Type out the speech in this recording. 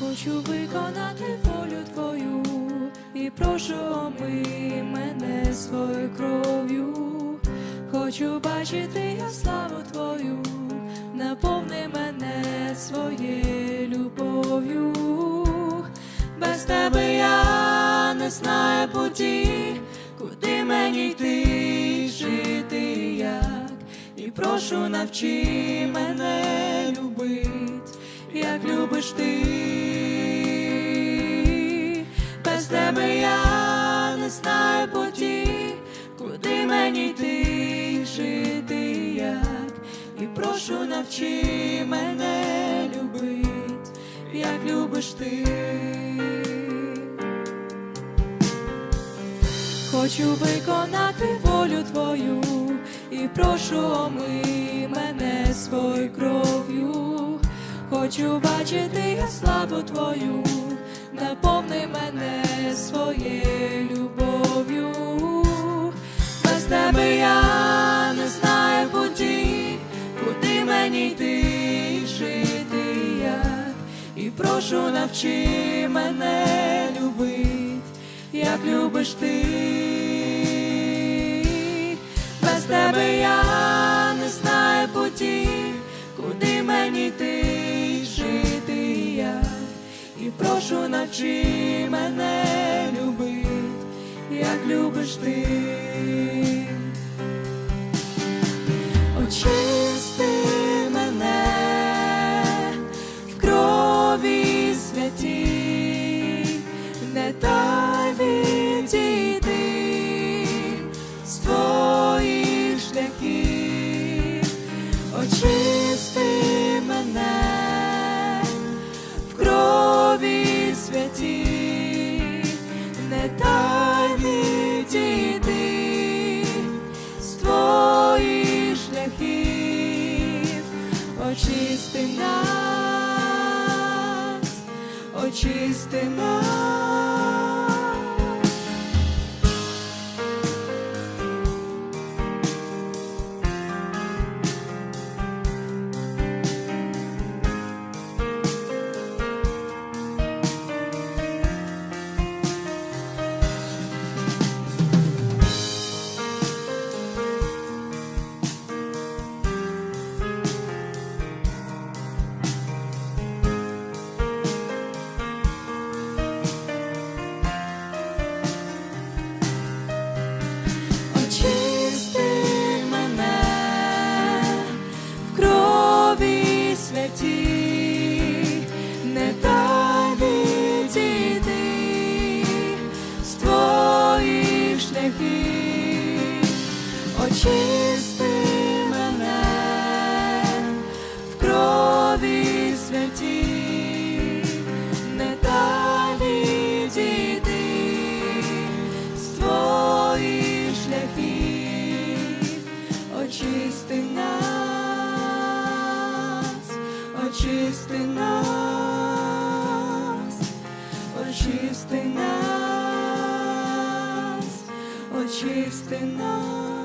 Хочу виконати волю твою і прошу омий мене своєю кров'ю. Хочу бачити я славу твою, наповни мене своєю любов'ю. Без тебе я не знаю путі, куди мені йти, жити як. І прошу навчи мене любить, як любиш ти. Прошу навчи мене любить, як любиш ти. Хочу виконати волю твою і прошу омий мене своєю кров'ю. Хочу бачити я славу твою, наповни мене своєю прошу навчи мене любить, як любиш ти. Без тебе я не знаю путі, куди мені йти, жити як. І прошу навчи мене любить, як любиш ти. Очисти святій, не дай відійти з твоїх шляхів, очисти мене в крові святій, не дай відійти з твоїх шляхів, очисти нас, очисти нас. Очисти мене в крові святій, не дай відійти з твоїх шляхів, очисти нас, очисти нас, нас.